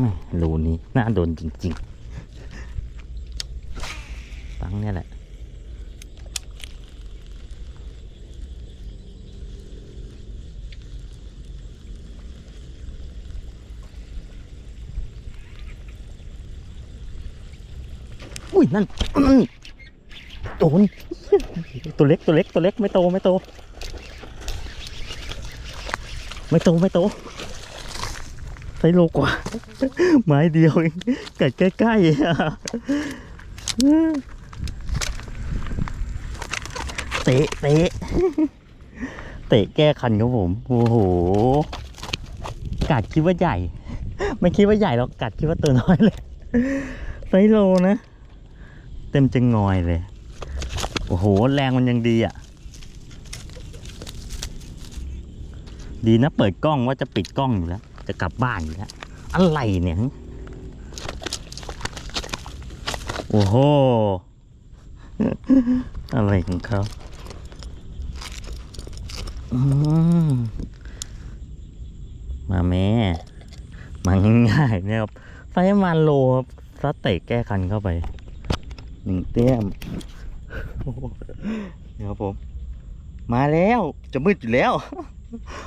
แม่รูนี้น่าโดนจริงๆ ปังเนี่ยแหละอุ้ยนั่นโดนตัวเล็กตัวเล็กตัวเล็กไม่โตไม่โต ไม่โตไม่โต ซโลกว่า ไม้เดียวเองกัดใกล้ๆอะเตะเตะเตะแก้คันครับผม โอ้โห กัดคิดว่าใหญ่ ไม่คิดว่าใหญ่หรอกกัดคิดว่าตัวน้อยเลยไซโลนะ เต็มจะงอยเลย โอ้โห แรงมันยังดีอะดีนะเปิดกล้องว่าจะปิดกล้องอยู่แล้ว จะกลับบ้านอยู่แล้วอะไรเนี่ย โอ้โห อะไรของเขาอมาแม่มาง่ายๆนี่ยครับไฟมาโลครับซัดเตะแก้คันเข้าไปหนึ่งเต้มโอ้โหนี่ครับผม มาแล้วจะมืดอยู่แล้ว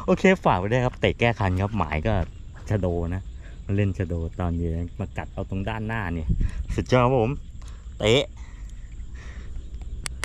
โอเคฝากไว้ได้วยครับเตะแก้คันครับ หมายก็ชะโดนะมาเล่นชะโดตอนเย็นมากัดเอาตรงด้านหน้าเนี่ย สุดยอดครับผม เตะ